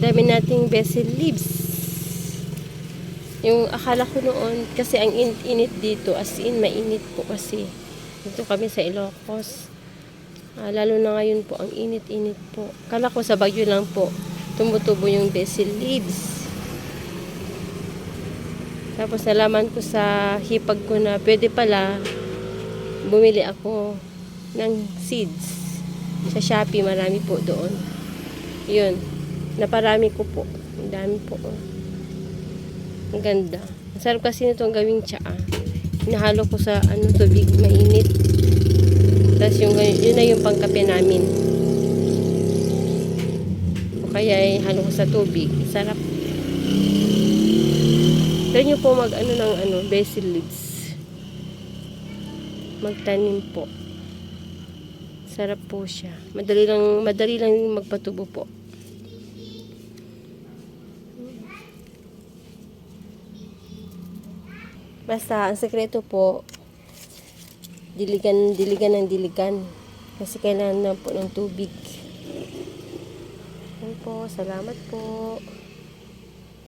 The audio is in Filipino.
dami nating basil leaves. Yung akala ko noon, kasi ang init dito, as in, mainit po kasi. Dito kami sa Ilocos. Ah, lalo na ngayon po, ang init-init po. Akala ko sa Baguio lang po, tumutubo yung basil leaves. Tapos nalaman ko sa hipag ko na pwede pala bumili ako ng seeds. Sa Shopee, marami po doon. Yun. Naparami ko po. Ang dami po. Ang ganda. Ang sarap kasi nitong gawing tsaa. Hinahalo ko sa ano tubig mainit. Tapos yung, yun na yung pangkape namin. O kaya ay halo ko sa tubig. Sarap. Try nyo po mag ano ng ano, basil leaves. Magtanim po. Sarap po siya. Madali lang, madali lang magpatubo po. Basta, ang sekreto po, diligan, diligan ng diligan. Kasi kailangan na po ng tubig. Yan po, salamat po.